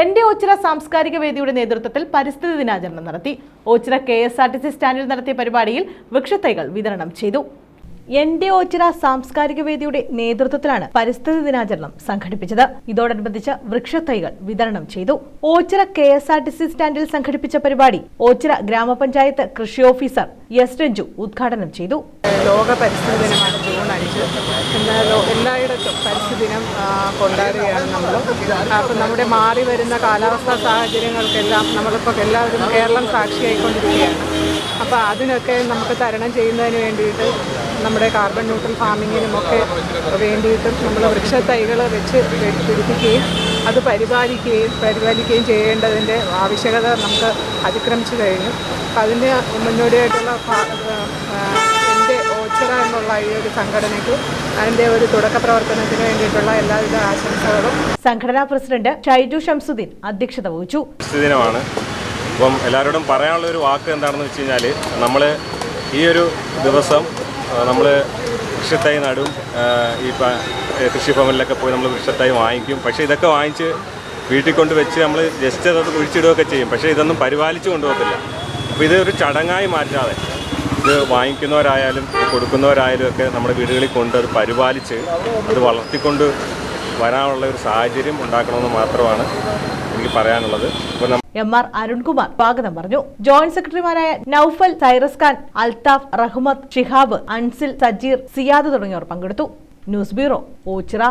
N D Ochira സാംസ്കാരിക വേദിയുടെ നേതൃത്വത്തിൽ പരിസ്ഥിതി ദിനാചരണം നടത്തി. Ochira K S R T C സ്റ്റാൻഡിൽ നടത്തിയ പരിപാടിയിൽ വൃക്ഷത്തൈകൾ വിതരണം ചെയ്തു. എൻ ഡി ഓച്ചിറ സാംസ്കാരിക വേദിയുടെ നേതൃത്വത്തിലാണ് പരിസ്ഥിതി ദിനാചരണം സംഘടിപ്പിച്ചത്. ഇതോടനുബന്ധിച്ച് വൃക്ഷത്തൈകൾ വിതരണം ചെയ്തു. Ochira K S R T C സ്റ്റാൻഡിൽ സംഘടിപ്പിച്ച പരിപാടി ഓച്ചിറ ഗ്രാമപഞ്ചായത്ത് കൃഷി ഓഫീസർ എസ് രഞ്ജു ഉദ്ഘാടനം ചെയ്തു. ലോക പരിസ്ഥിതി ദിനമാണ് ജൂൺ അഞ്ച്. എല്ലായിടത്തും പരിസ്ഥിതി ദിനം കൊണ്ടാടുകയാണ് നമ്മൾ. അപ്പം നമ്മുടെ മാറി വരുന്ന കാലാവസ്ഥാ സാഹചര്യങ്ങൾക്കെല്ലാം നമ്മളിപ്പോൾ എല്ലാവരും കേരളം സാക്ഷിയായിക്കൊണ്ടിരിക്കുകയാണ്. അപ്പോൾ അതിനൊക്കെ നമുക്ക് തരണം ചെയ്യുന്നതിന് വേണ്ടിയിട്ട് നമ്മുടെ കാർബൺ ന്യൂട്രൽ ഫാമിങ്ങിനും ഒക്കെ വേണ്ടിയിട്ടും നമ്മൾ വൃക്ഷത്തൈകൾ വെച്ച് പിടിപ്പിക്കുകയും അത് പരിപാലിക്കുകയും പരിപാലിക്കുകയും ചെയ്യേണ്ടതിന്റെ ആവശ്യകത നമുക്ക് അതിക്രമിച്ചു കഴിഞ്ഞു. അപ്പം അതിന് മുന്നോടിയായിട്ടുള്ള എന്റെ ഓച്ചിറ എന്നുള്ള ഈ ഒരു സംഘടനയ്ക്ക് അതിന്റെ ഒരു തുടക്ക പ്രവർത്തനത്തിന് വേണ്ടിയിട്ടുള്ള എല്ലാവിധ ആശംസകളും. സംഘടനാ പ്രസിഡന്റ് ഷൈജു ഷംസുദ്ദീൻ അധ്യക്ഷത വഹിച്ചു. ദിനമാണ്. അപ്പം എല്ലാവരോടും പറയാനുള്ള ഒരു വാക്ക് എന്താണെന്ന് വെച്ച് കഴിഞ്ഞാൽ നമ്മൾ ഈ ഒരു ദിവസം നമ്മൾ വൃക്ഷത്തൈ നടും. ഈ കൃഷി ഭവനിലൊക്കെ പോയി നമ്മൾ വൃക്ഷത്തൈ വാങ്ങിക്കും. പക്ഷേ ഇതൊക്കെ വാങ്ങിച്ച് വീട്ടിൽ കൊണ്ട് വെച്ച് നമ്മൾ ജസ്റ്റ് അതൊക്കെ കുഴിച്ചിടുകയൊക്കെ ചെയ്യും. പക്ഷേ ഇതൊന്നും പരിപാലിച്ച് കൊണ്ടുപോകത്തില്ല. അപ്പോൾ ഇതൊരു ചടങ്ങായി മാറ്റാതെ ഇത് വാങ്ങിക്കുന്നവരായാലും കൊടുക്കുന്നവരായാലും ഒക്കെ നമ്മുടെ വീടുകളിൽ കൊണ്ട് അത് പരിപാലിച്ച് അത് വളർത്തിക്കൊണ്ട് വരാനുള്ള ഒരു സാഹചര്യം ഉണ്ടാക്കണമെന്ന് മാത്രമാണ് എനിക്ക് പറയാനുള്ളത്. എം ആർ അരുൺകുമാർ സ്വാഗതം പറഞ്ഞു. ജോയിന്റ് സെക്രട്ടറിമാരായ നൌഫൽ സൈറസ് ഖാൻ അൽതാഫ് റഹ്മത്ത് ഷിഹാബ് അൻസിൽ സജീർ സിയാദ് തുടങ്ങിയവർ പങ്കെടുത്തു. News bureau Ochira